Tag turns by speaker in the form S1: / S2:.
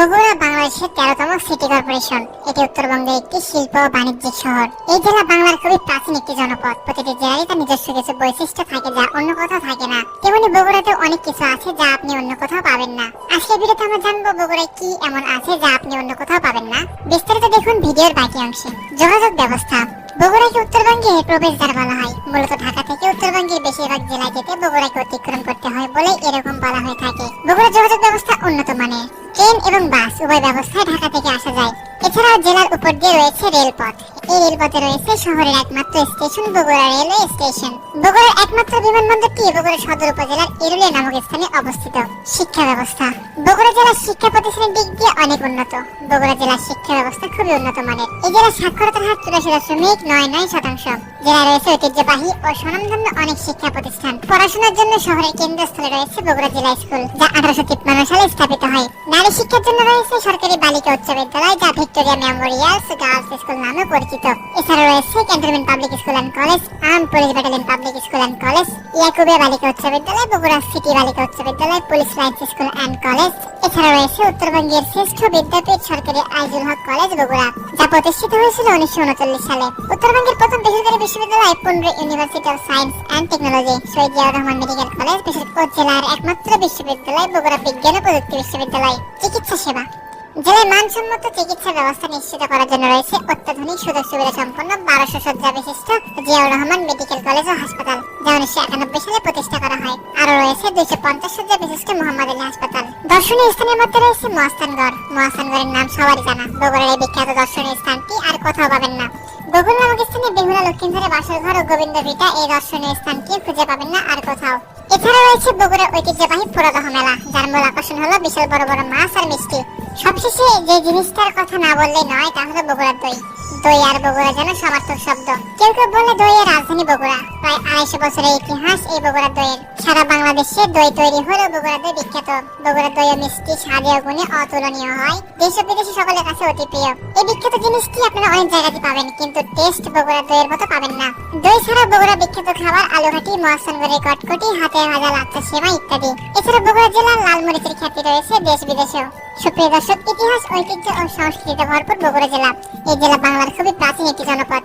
S1: বগুড়া বাংলাদেশের তেরোতম city corporation. এটি উত্তরবঙ্গের একটি শিল্প ও বাণিজ্যিক শহর। এই জেলা বাংলার খুবই প্রাচীন একটি জনপদ। প্রতিটি জেলারই তার নিজস্ব কিছু বৈশিষ্ট্য থাকে যা অন্য কোথাও থাকে না। তেমনি বগুড়াতে অনেক কিছু আছে যা আপনি অন্য কোথাও পাবেন না। আজকের ভিডিওতে আমরা জানব বগুড়ায় কি এমন আছে যা আপনি অন্য কোথাও পাবেন না। বিস্তারিত দেখুন ভিডিওর বাকি অংশে। যোগাযোগ ব্যবস্থা। বগুড়াকে উত্তরবঙ্গে প্রবেশদ্বার বলা হয়। মূলত ঢাকা থেকে উত্তরবঙ্গের বেশিরভাগ জেলায় যেতে বগুড়াকে অতিক্রম উভয় ব্যবস্থায় ঢাকা থেকে আসা যায়। এছাড়াও জেলার উপর দিয়ে রয়েছে রেলপথ। এই রেলপথে রয়েছে শহরের একমাত্র স্টেশন, বগুড়া রেলওয়ে স্টেশন। বগুড়ার একমাত্র বিমানবন্দরটি বগুড়া সদর উপজেলার এরুলিয়া নামক স্থানে অবস্থিত। শিক্ষা ব্যবস্থা। বগুড়া জেলার শিক্ষা প্রতিষ্ঠানের দিক দিয়ে অনেক উন্নত। বগুড়া জেলার শিক্ষা ব্যবস্থা খুবই উন্নত মানের। এই জেলার সাক্ষরতার হার চুরাশি দশমিক নয় নয় শতাংশ। জেলায় রয়েছে ঐতিহ্যবাহী ও স্বনামধন্য অনেক শিক্ষা প্রতিষ্ঠান। পড়াশোনার জন্য শহরের কেন্দ্রস্থলে রয়েছে বগুড়া জেলা স্কুল, যা আঠারোশো তিপ্পান্ন সালে স্থাপিত হয়। নারী শিক্ষার জন্য রয়েছে সরকারি বালিকা উচ্চ বিদ্যালয়, যা ভিক্টোরিয়া মেমোরিয়ালস গার্লস স্কুল নামে পরিচিত। এছাড়া রয়েছে cantonment public school and college, arm police battalion public school and college, Yakubia বালিকা উচ্চ বিদ্যালয়, বগুড়া সিটি বালিকা উচ্চ বিদ্যালয়, police lines school and college. এছাড়া রয়েছে উত্তরবঙ্গের শ্রেষ্ঠ বিদ্যাপীঠ সরকারি আইজুল হক কলেজ, বগুড়া, যা প্রতিষ্ঠিত হয়েছিল উনিশশো উনচল্লিশ সালে। উত্তরবঙ্গের প্রথম বেসরকারি বিশ্ববিদ্যালয় Pundra university of science and technology Shaheed Ziaur Rahman medical college বিশেষ জেলার একমাত্র বিশ্ববিদ্যালয়, বগুড়া বিজ্ঞান ও প্রযুক্তি বিশ্ববিদ্যালয়। চিকিৎসা সেবা। জেলায় মানসম্মত চিকিৎসা ব্যবস্থা নিশ্চিত করার জন্য রয়েছে অত্যাধুনিক সুযোগ সুবিধা সম্পন্ন বারোশো শয্যা বিশিষ্ট জিয়াউর রহমান মেডিকেল কলেজ ও হাসপাতাল, যা উনিশশো একানব্বই সালে প্রতিষ্ঠা করা হয়। আরও রয়েছে দুইশো পঞ্চাশ শয্যা বিশিষ্ট মোহাম্মদ আলী হাসপাতাল। দর্শনীয় স্থানের মধ্যে রয়েছে মহাস্থানগড়। মহাস্থানগড়ের নাম সবারই জানা। বগুড়ার এই বিখ্যাত দর্শনীয় স্থানটি আর কোথাও পাবেন না। বগুড়া নামক স্থানে বেহুলা লক্ষ্মীধরের বাসর ঘর ও গোবিন্দ ভিটা এই দর্শনীয় স্থানটি খুঁজে পাবেন না আর কোথাও। এছাড়া রয়েছে বগুড়ার ঐতিহ্যবাহী পুরোদহ মেলা, যার মূল আকর্ষণ হলো বিশাল বড় বড় মাছ আর মিষ্টি। সবশেষে যে জিনিসটার কথা না বললে নয়, তা হলো বগুড়ার দই। দই আর বগুড়া যেন সমার্থক শব্দ। কেউ কেউ বলে দইয়ের রাজধানী বগুড়া। প্রায় আড়াইশো বছরের ইতিহাস এই বগুড়ার দইয়ের। সারা বাংলাদেশে দই তৈরি হলো বগুড়া দই বিখ্যাত। বগুড়া দই মিষ্টি স্বাদে গুণে অতুলনীয় হয়। দেশ ও বিদেশি সকলের কাছে অতি প্রিয়। এই বিখ্যাত জিনিসটি আপনারা অনেক জায়গাতে পাবেন, কিন্তু টেস্ট বগুড়া দইয়ের মতো পাবেন না। দই ছাড়া বগুড়া বিখ্যাত খাবার আলুঘাটি মহাসনগরের কটকটি হাতে ভাজা লাচ্চা সেমা ইত্যাদি। এছাড়া বগুড়া জেলার লাল মরিচের খ্যাতি রয়েছে দেশ বিদেশেও। সুপ্রিয় দর্শক, ইতিহাস, ঐতিহ্য ও সংস্কৃতিতে ভরপুর বগুড়া জেলা। এই জেলা বাংলার খুবই প্রাচীন একটি জনপদ।